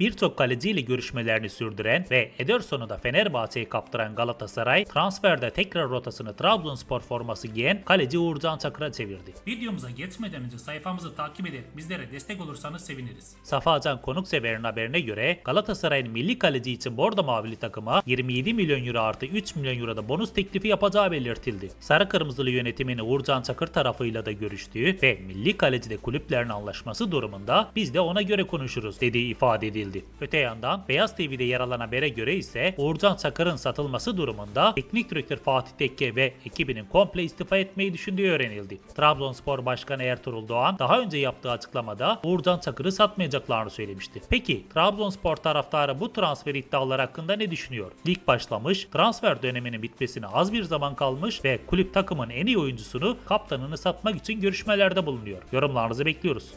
Birçok kaleciyle görüşmelerini sürdüren ve Ederson'u da Fenerbahçe'ye kaptıran Galatasaray transferde tekrar rotasını Trabzonspor forması giyen kaleci Uğurcan Çakır'a çevirdi. Videomuza geçmeden önce sayfamızı takip ederek bizlere destek olursanız seviniriz. Safacan Konuksever'in haberine göre Galatasaray'ın milli kaleci için Bordo Mavili takıma 27 milyon euro artı 3 milyon euro da bonus teklifi yapacağı belirtildi. Sarı Kırmızılı yönetimini Uğurcan Çakır tarafıyla da görüştüğü ve milli kalecide kulüplerin anlaşması durumunda biz de ona göre konuşuruz dediği ifade edildi. Öte yandan Beyaz TV'de yer alan habere göre ise Uğurcan Çakır'ın satılması durumunda teknik direktör Fatih Tekke ve ekibinin komple istifa etmeyi düşündüğü öğrenildi. Trabzonspor Başkanı Ertuğrul Doğan daha önce yaptığı açıklamada Uğurcan Çakır'ı satmayacaklarını söylemişti. Peki Trabzonspor taraftarı bu transfer iddiaları hakkında ne düşünüyor? Lig başlamış, transfer döneminin bitmesine az bir zaman kalmış ve kulüp takımın en iyi oyuncusunu kaptanını satmak için görüşmelerde bulunuyor. Yorumlarınızı bekliyoruz.